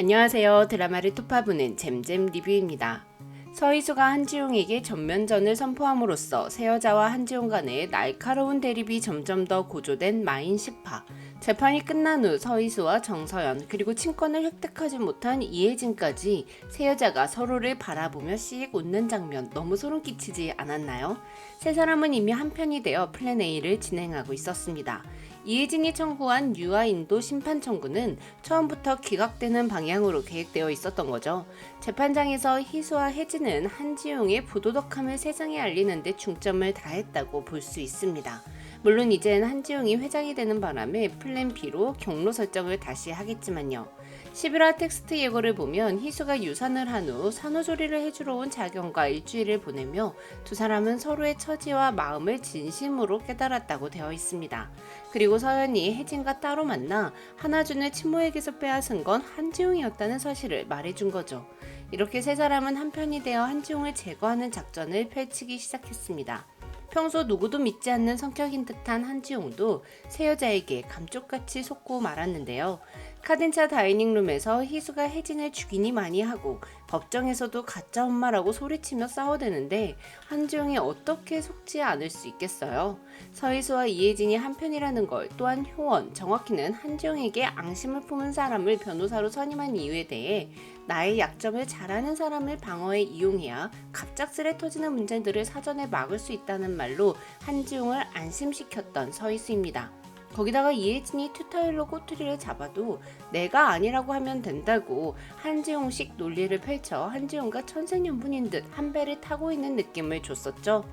안녕하세요. 드라마를 투파보는 잼잼 리뷰입니다. 서희수가 한지용에게 전면전을 선포함으로써 새 여자와 한지용 간의 날카로운 대립이 점점 더 고조된 마인 10화. 재판이 끝난 후 서희수와 정서연 그리고 친권을 획득하지 못한 이혜진까지 새 여자가 서로를 바라보며 씩 웃는 장면 너무 소름 끼치지 않았나요? 세 사람은 이미 한편이 되어 플랜 A를 진행하고 있었습니다. 이혜진이 청구한 유아 인도 심판 청구는 처음부터 기각되는 방향으로 계획되어 있었던 거죠. 재판장에서 희수와 혜진은 한지용의 부도덕함을 세상에 알리는 데 중점을 다했다고 볼 수 있습니다. 물론 이젠 한지용이 회장이 되는 바람에 플랜 B로 경로 설정을 다시 하겠지만요. 11화 텍스트 예고를 보면 희수가 유산을 한 후 산후조리를 해주러 온 자경과 일주일을 보내며 두 사람은 서로의 처지와 마음을 진심으로 깨달았다고 되어 있습니다. 그리고 서연이 혜진과 따로 만나 하나준을 친모에게서 빼앗은 건 한지용이었다는 사실을 말해준 거죠. 이렇게 세 사람은 한편이 되어 한지용을 제거하는 작전을 펼치기 시작했습니다. 평소 누구도 믿지 않는 성격인 듯한 한지용도 새 여자에게 감쪽같이 속고 말았는데요. 카덴차 다이닝룸에서 희수가 혜진을 죽이니 많이 하고 법정에서도 가짜 엄마라고 소리치며 싸워대는데 한지용이 어떻게 속지 않을 수 있겠어요. 서희수와 이혜진이 한편이라는 걸 또한 효원, 정확히는 한지용에게 앙심을 품은 사람을 변호사로 선임한 이유에 대해 나의 약점을 잘 아는 사람을 방어에 이용해야 갑작스레 터지는 문제들을 사전에 막을 수 있다는 말로 한지용을 안심시켰던 서희수입니다. 거기다가 이혜진이 튜타일로 꼬투리를 잡아도 내가 아니라고 하면 된다고 한지용식 논리를 펼쳐 한지용과 천생연분인 듯 한 배를 타고 있는 느낌을 줬었죠.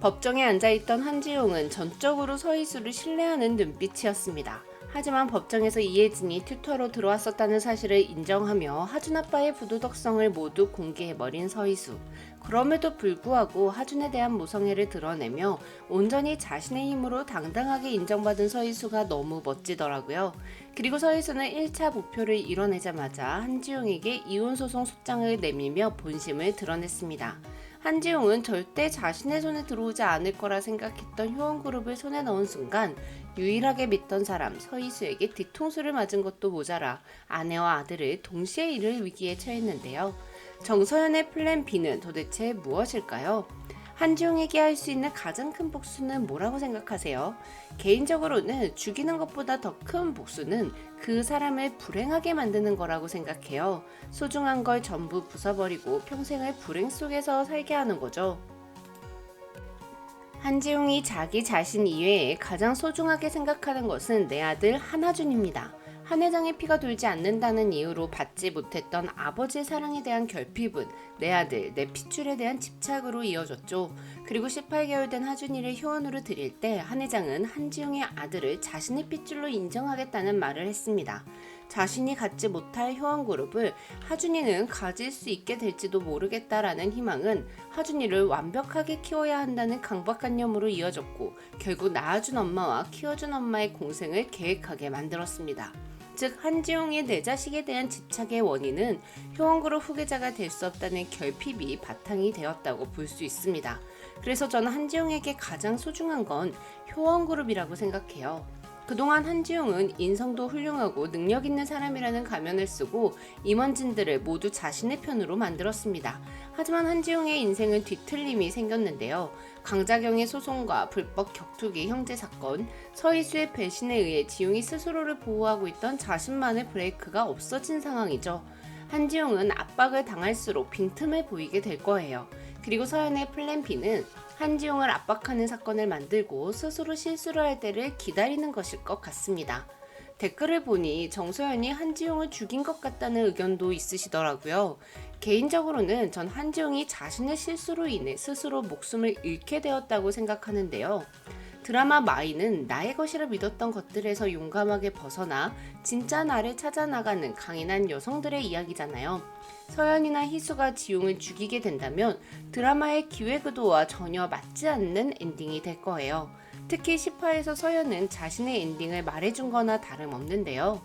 법정에 앉아있던 한지용은 전적으로 서희수를 신뢰하는 눈빛이었습니다. 하지만 법정에서 이혜진이 튜터로 들어왔었다는 사실을 인정하며 하준 아빠의 부도덕성을 모두 공개해버린 서희수. 그럼에도 불구하고 하준에 대한 모성애를 드러내며 온전히 자신의 힘으로 당당하게 인정받은 서희수가 너무 멋지더라고요. 그리고 서희수는 1차 목표를 이뤄내자마자 한지용에게 이혼소송 소장을 내밀며 본심을 드러냈습니다. 한지용은 절대 자신의 손에 들어오지 않을 거라 생각했던 효원그룹을 손에 넣은 순간 유일하게 믿던 사람 서희수에게 뒤통수를 맞은 것도 모자라 아내와 아들을 동시에 잃을 위기에 처했는데요. 정서연의 플랜 B는 도대체 무엇일까요? 한지용에게 할 수 있는 가장 큰 복수는 뭐라고 생각하세요? 개인적으로는 죽이는 것보다 더 큰 복수는 그 사람을 불행하게 만드는 거라고 생각해요. 소중한 걸 전부 부숴버리고 평생을 불행 속에서 살게 하는 거죠. 한지용이 자기 자신 이외에 가장 소중하게 생각하는 것은 내 아들 한하준입니다. 한 회장의 피가 돌지 않는다는 이유로 받지 못했던 아버지의 사랑에 대한 결핍은 내 아들, 내 핏줄에 대한 집착으로 이어졌죠. 그리고 18개월 된 하준이를 효원으로 드릴 때한 회장은 한지용의 아들을 자신의 핏줄로 인정하겠다는 말을 했습니다. 자신이 갖지 못할 효원그룹을 하준이는 가질 수 있게 될지도 모르겠다라는 희망은 하준이를 완벽하게 키워야 한다는 강박관념으로 이어졌고 결국 낳아준 엄마와 키워준 엄마의 공생을 계획하게 만들었습니다. 즉 한지용의 내 자식에 대한 집착의 원인은 효원그룹 후계자가 될 수 없다는 결핍이 바탕이 되었다고 볼 수 있습니다. 그래서 저는 한지용에게 가장 소중한 건 효원그룹이라고 생각해요. 그동안 한지용은 인성도 훌륭하고 능력 있는 사람이라는 가면을 쓰고 임원진들을 모두 자신의 편으로 만들었습니다. 하지만 한지용의 인생은 뒤틀림이 생겼는데요. 강자경의 소송과 불법 격투기 형제 사건, 서희수의 배신에 의해 지용이 스스로를 보호하고 있던 자신만의 브레이크가 없어진 상황이죠. 한지용은 압박을 당할수록 빈틈을 보이게 될 거예요. 그리고 서연의 플랜 B는 한지용을 압박하는 사건을 만들고 스스로 실수를 할 때를 기다리는 것일 것 같습니다. 댓글을 보니 정소연이 한지용을 죽인 것 같다는 의견도 있으시더라고요. 개인적으로는 전 한지용이 자신의 실수로 인해 스스로 목숨을 잃게 되었다고 생각하는데요. 드라마 마이는 나의 것이라 믿었던 것들에서 용감하게 벗어나 진짜 나를 찾아 나가는 강인한 여성들의 이야기잖아요. 서연이나 희수가 지용을 죽이게 된다면 드라마의 기획 의도와 전혀 맞지 않는 엔딩이 될 거예요. 특히 10화에서 서연은 자신의 엔딩을 말해준 거나 다름없는데요.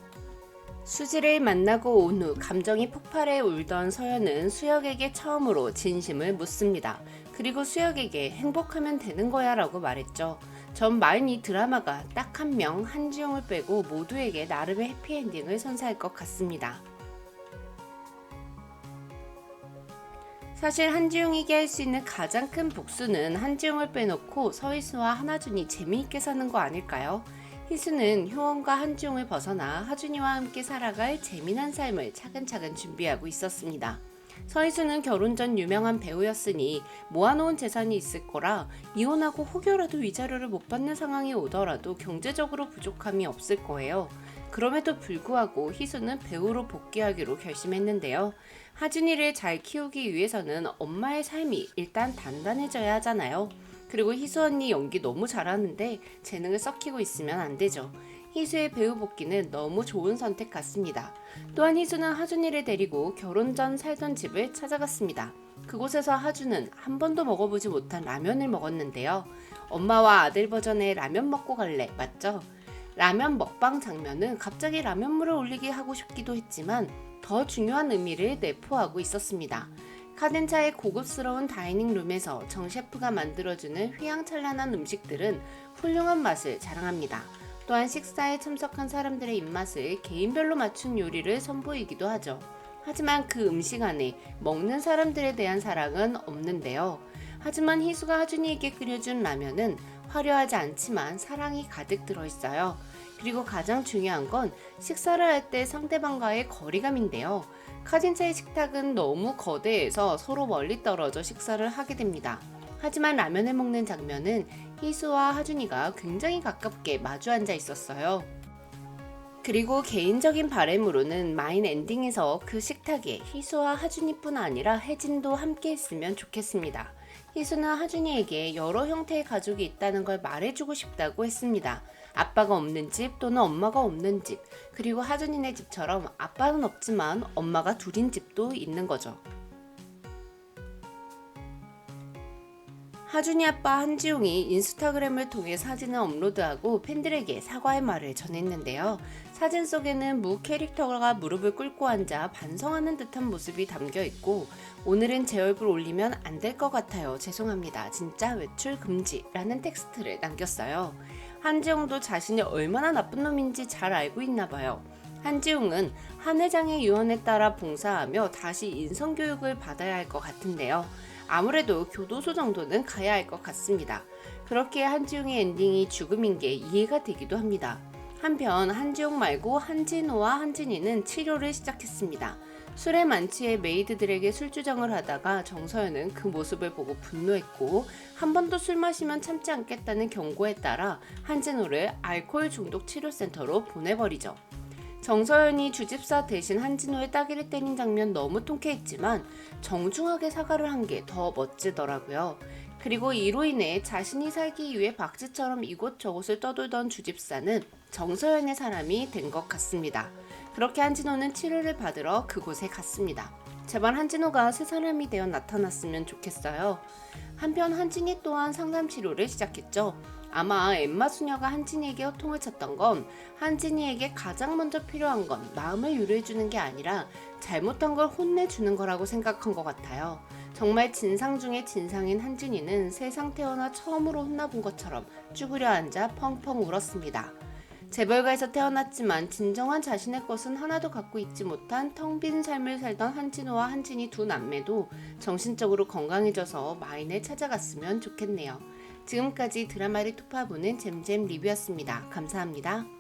수지를 만나고 온 후 감정이 폭발해 울던 서연은 수혁에게 처음으로 진심을 묻습니다. 그리고 수혁에게 행복하면 되는 거야 라고 말했죠. 전 마인 이 드라마가 딱 한 명 한지용을 빼고 모두에게 나름의 해피엔딩을 선사할 것 같습니다. 사실 한지용에게 할 수 있는 가장 큰 복수는 한지용을 빼놓고 서희수와 한하준이 재미있게 사는 거 아닐까요? 희수는 효원과 한지용을 벗어나 하준이와 함께 살아갈 재미난 삶을 차근차근 준비하고 있었습니다. 서희수는 결혼 전 유명한 배우였으니 모아놓은 재산이 있을 거라 이혼하고 혹여라도 위자료를 못 받는 상황이 오더라도 경제적으로 부족함이 없을 거예요. 그럼에도 불구하고 희수는 배우로 복귀하기로 결심했는데요. 하준이를 잘 키우기 위해서는 엄마의 삶이 일단 단단해져야 하잖아요. 그리고 희수 언니 연기 너무 잘하는데 재능을 썩히고 있으면 안 되죠. 희수의 배우 복귀는 너무 좋은 선택 같습니다. 또한 희수는 하준이를 데리고 결혼 전 살던 집을 찾아갔습니다. 그곳에서 하준은 한 번도 먹어보지 못한 라면을 먹었는데요. 엄마와 아들 버전의 라면 먹고 갈래 맞죠? 라면 먹방 장면은 갑자기 라면물을 올리게 하고 싶기도 했지만 더 중요한 의미를 내포하고 있었습니다. 카덴차의 고급스러운 다이닝 룸에서 정 셰프가 만들어주는 휘황찬란한 음식들은 훌륭한 맛을 자랑합니다. 또한 식사에 참석한 사람들의 입맛을 개인별로 맞춘 요리를 선보이기도 하죠. 하지만 그 음식 안에 먹는 사람들에 대한 사랑은 없는데요. 하지만 희수가 하준이에게 끓여준 라면은 화려하지 않지만 사랑이 가득 들어있어요. 그리고 가장 중요한 건 식사를 할 때 상대방과의 거리감인데요. 카진차의 식탁은 너무 거대해서 서로 멀리 떨어져 식사를 하게 됩니다. 하지만 라면을 먹는 장면은 희수와 하준이가 굉장히 가깝게 마주 앉아 있었어요. 그리고 개인적인 바램으로는 마인 엔딩에서 그 식탁에 희수와 하준이뿐 아니라 혜진도 함께 했으면 좋겠습니다. 희수는 하준이에게 여러 형태의 가족이 있다는 걸 말해주고 싶다고 했습니다. 아빠가 없는 집 또는 엄마가 없는 집, 그리고 하준이네 집처럼 아빠는 없지만 엄마가 둘인 집도 있는 거죠. 하준이 아빠 한지용이 인스타그램을 통해 사진을 업로드하고 팬들에게 사과의 말을 전했는데요. 사진 속에는 무 캐릭터가 무릎을 꿇고 앉아 반성하는 듯한 모습이 담겨 있고 오늘은 제 얼굴 올리면 안 될 것 같아요. 죄송합니다. 진짜 외출 금지라는 텍스트를 남겼어요. 한지용도 자신이 얼마나 나쁜 놈인지 잘 알고 있나 봐요. 한지용은 한 회장의 유언에 따라 봉사하며 다시 인성교육을 받아야 할 것 같은데요. 아무래도 교도소 정도는 가야 할 것 같습니다. 그렇게 한지용의 엔딩이 죽음인 게 이해가 되기도 합니다. 한편 한지용 말고 한진호와 한진이는 치료를 시작했습니다. 술에 만취해 메이드들에게 술주정을 하다가 정서연은 그 모습을 보고 분노했고 한 번 더 술 마시면 참지 않겠다는 경고에 따라 한진호를 알코올 중독 치료센터로 보내버리죠. 정서연이 주집사 대신 한진호의 따귀를 때린 장면 너무 통쾌했지만 정중하게 사과를 한 게 더 멋지더라고요. 그리고 이로 인해 자신이 살기 위해 박쥐처럼 이곳저곳을 떠돌던 주집사는 정서연의 사람이 된 것 같습니다. 그렇게 한진호는 치료를 받으러 그곳에 갔습니다. 제발 한진호가 새 사람이 되어 나타났으면 좋겠어요. 한편 한진이 또한 상담 치료를 시작했죠. 아마 엠마 수녀가 한진이에게 호통을 쳤던 건 한진이에게 가장 먼저 필요한 건 마음을 유료해주는 게 아니라 잘못한 걸 혼내주는 거라고 생각한 것 같아요. 정말 진상 중의 진상인 한진이는 세상 태어나 처음으로 혼나본 것처럼 쭈그려 앉아 펑펑 울었습니다. 재벌가에서 태어났지만 진정한 자신의 것은 하나도 갖고 있지 못한 텅 빈 삶을 살던 한진호와 한진이 두 남매도 정신적으로 건강해져서 마인을 찾아갔으면 좋겠네요. 지금까지 드라마를 투파보는 잼잼 리뷰였습니다. 감사합니다.